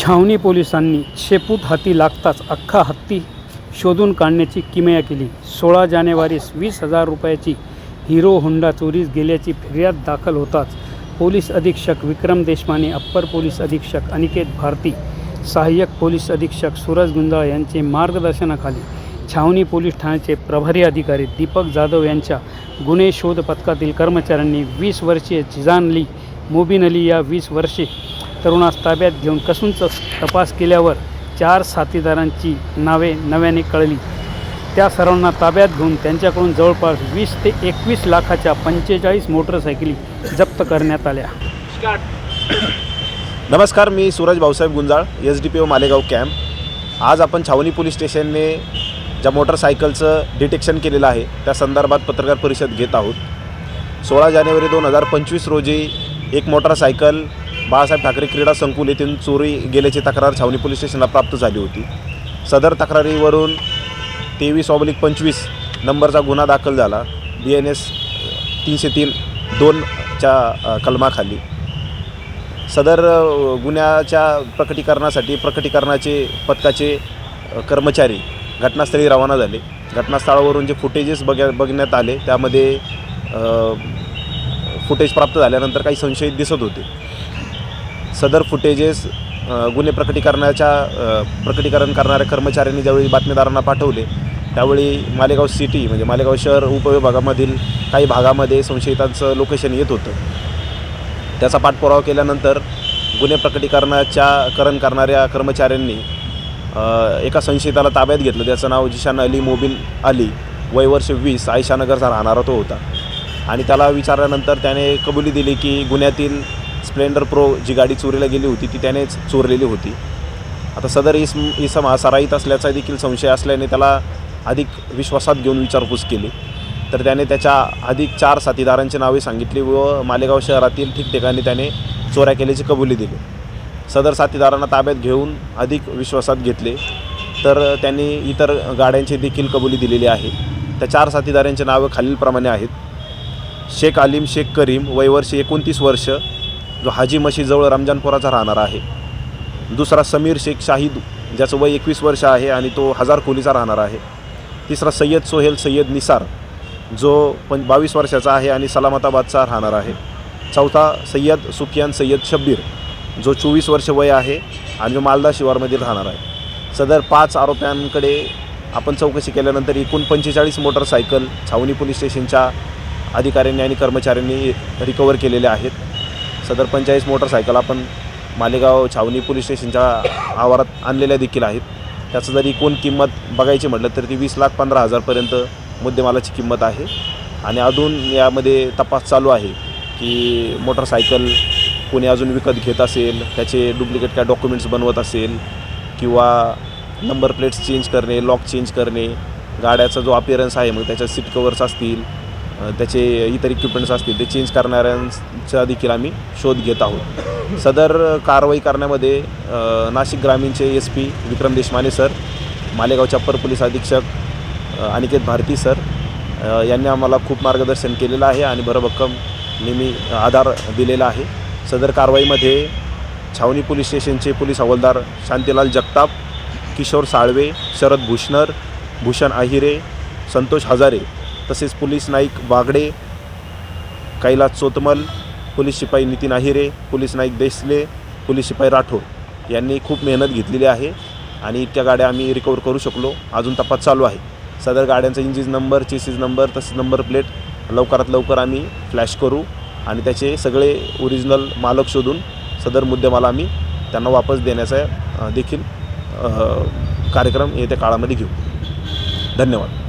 छावणी पोलिसांनी शेपूट हाती लागताच अख्खा हत्ती शोधून काढण्याची किमया केली. सोळा जानेवारीस वीस हजार रुपयाची हिरो होंडा चोरीस गेल्याची फिर्याद दाखल होताच पोलीस अधीक्षक विक्रम देशमाने अप्पर पोलीस अधीक्षक अनिकेत भारती सहाय्यक पोलीस अधीक्षक सूरज गुंजाळ यांचे मार्गदर्शनाखाली छावणी पोलीस ठाण्याचे प्रभारी अधिकारी दीपक जाधव यांच्या गुन्हे शोध पथकातील कर्मचाऱ्यांनी वीस वर्षीय जिजान अली मोबिन अली या वीस वर्षे तरुणास ताब्यात घेऊन कसूनचा तपास केल्यावर चार साथीदारांची नावे नव्याने कळली. त्या सर्वांना ताब्यात घेऊन त्यांच्याकडून जवळपास वीस ते एकवीस लाखाच्या पंचेचाळीस मोटरसायकली जप्त करण्यात आल्या. नमस्कार मी Suraj Bhausaheb Gunjal S D P O Malegaon camp. आज आपण छावणी पोलीस स्टेशनने ज्या मोटरसायकलचं डिटेक्शन केलेलं आहे त्या संदर्भात पत्रकार परिषद घेत आहोत. सोळा जानेवारी दोन हजार पंचवीस रोजी एक मोटरसायकल बाळासाहेब ठाकरे क्रीडा संकुल येथून चोरी गेल्याची तक्रार छावणी पोलीस स्टेशनला प्राप्त झाली होती. सदर तक्रारीवरून तेवीस ऑब्लिक पंचवीस नंबरचा गुन्हा दाखल झाला. बी एन एस तीनशे तीन दोनच्या कलमाखाली. सदर गुन्ह्याच्या प्रकटीकरणासाठी प्रकटीकरणाचे पथकाचे कर्मचारी घटनास्थळी रवाना झाले. घटनास्थळावरून जे फुटेजेस बघ बघण्यात आले त्यामध्ये फुटेज प्राप्त झाल्यानंतर काही संशयित दिसत होते. सदर फुटेजेस गुन्हे प्रकटीकरणाच्या प्रकटीकरण करणाऱ्या कर्मचाऱ्यांनी ज्यावेळी बातमीदारांना पाठवले त्यावेळी मालेगाव सिटी म्हणजे मालेगाव शहर उपविभागामधील काही भागामध्ये संशयितांचं लोकेशन येत होतं. त्याचा पाठपुरावा केल्यानंतर गुन्हे प्रकटीकरणाच्या करण करणाऱ्या कर्मचाऱ्यांनी एका संशयिताला ताब्यात घेतलं. त्याचं नाव जिशान अली मोबिन अली वय वर्ष वीस आयशानगरचा राहणारा तो होता. आणि त्याला विचारल्यानंतर त्याने कबुली दिली की गुन्ह्यातील स्प्लेंडर प्रो जी गाडी चोरीला गेली होती ती त्यानेच चोरलेली होती. आता सदर इस इसम हा सराईत असल्याचा देखील संशय असल्याने त्याला अधिक विश्वासात घेऊन विचारपूस केली. तर त्याने त्याच्या अधिक चार साथीदारांची नावे सांगितली व मालेगाव शहरातील ठिकठिकाणी त्याने चोऱ्या केल्याची कबुली दिली. सदर साथीदारांना ताब्यात घेऊन अधिक विश्वासात घेतले. तर त्यांनी इतर गाड्यांची देखील कबुली दिलेली आहे. त्या चार साथीदारांची नावं खालीलप्रमाणे आहेत. शेख आलिम शेख करीम वयवर्षी एकोणतीस वर्ष जो हाजी मशीजवळ रमजानपुराचा राहणार आहे. दुसरा समीर शेख शाहिद ज्याचं वय एकवीस वर्ष आहे आणि तो हजार कोलीचा राहणार आहे. तिसरा सय्यद सोहेल सय्यद निसार जो पण बावीस वर्षाचा आहे आणि सलामताबादचा राहणार आहे. चौथा सय्यद सुफियान सय्यद शब्बीर जो चोवीस वर्ष वय आहे आणि जो मालदा शिवारमधील राहणार आहे. सदर पाच आरोप्यांकडे आपण चौकशी केल्यानंतर एकूण पंचेचाळीस मोटरसायकल छावणी पोलीस स्टेशनच्या अधिकाऱ्यांनी आणि कर्मचाऱ्यांनी रिकवर केलेल्या आहेत. सदर पंचेचाळीस मोटरसायकल आपण मालेगाव छावणी पोलीस स्टेशनच्या आवारात आणलेल्या देखील आहेत. त्याचं जरी कोण किंमत बघायची म्हटलं तर ती वीस लाख पंधरा हजारपर्यंत मुद्देमालाची किंमत आहे. आणि अजून यामध्ये तपास चालू आहे की मोटरसायकल कोणी अजून विकत घेत असेल त्याचे डुप्लिकेट काय डॉक्युमेंट्स बनवत असेल किंवा नंबर प्लेट्स चेंज करणे लॉक चेंज करणे गाड्याचा जो अपिअरन्स आहे मग त्याच्या सीट कवर्स असतील त्याचे इतर इक्विपमेंट्स असतील ते चेंज करणाऱ्यांचा देखील आम्ही शोध घेत आहोत. सदर कारवाई करण्यामध्ये नाशिक ग्रामीणचे S P Vikram Deshmane sir मालेगावचे upper police अधीक्षक अनिकेत भारती सर यांनी आम्हाला खूप मार्गदर्शन केलेलं आहे आणि भरभक्कम नेहमी आधार दिलेला आहे. सदर कारवाईमध्ये छावणी पोलीस स्टेशनचे पोलीस हवालदार शांतीलाल जगताप किशोर साळवे शरद भूषणर भूषण आहिरे संतोष हजारे तसेच पोलीस नाईक बागडे कैलास चोतमल पोलीस शिपाई नितीन आहिरे पोलीस नाईक देसले पोलीस शिपाई राठोड यांनी खूप मेहनत घेतलेली आहे आणि इतक्या गाड्या आम्ही रिकवर करू शकलो. अजून तपास चालू आहे. सदर गाड्यांचा इंजिन नंबर चेसिस नंबर तसेच नंबर प्लेट लवकरात लवकर आम्ही फ्लॅश करू आणि त्याचे सगळे ओरिजिनल मालक शोधून सदर मुद्देमाला आम्ही त्यांना वापस देण्याचा देखील कार्यक्रम येत्या काळामध्ये घेऊ. धन्यवाद.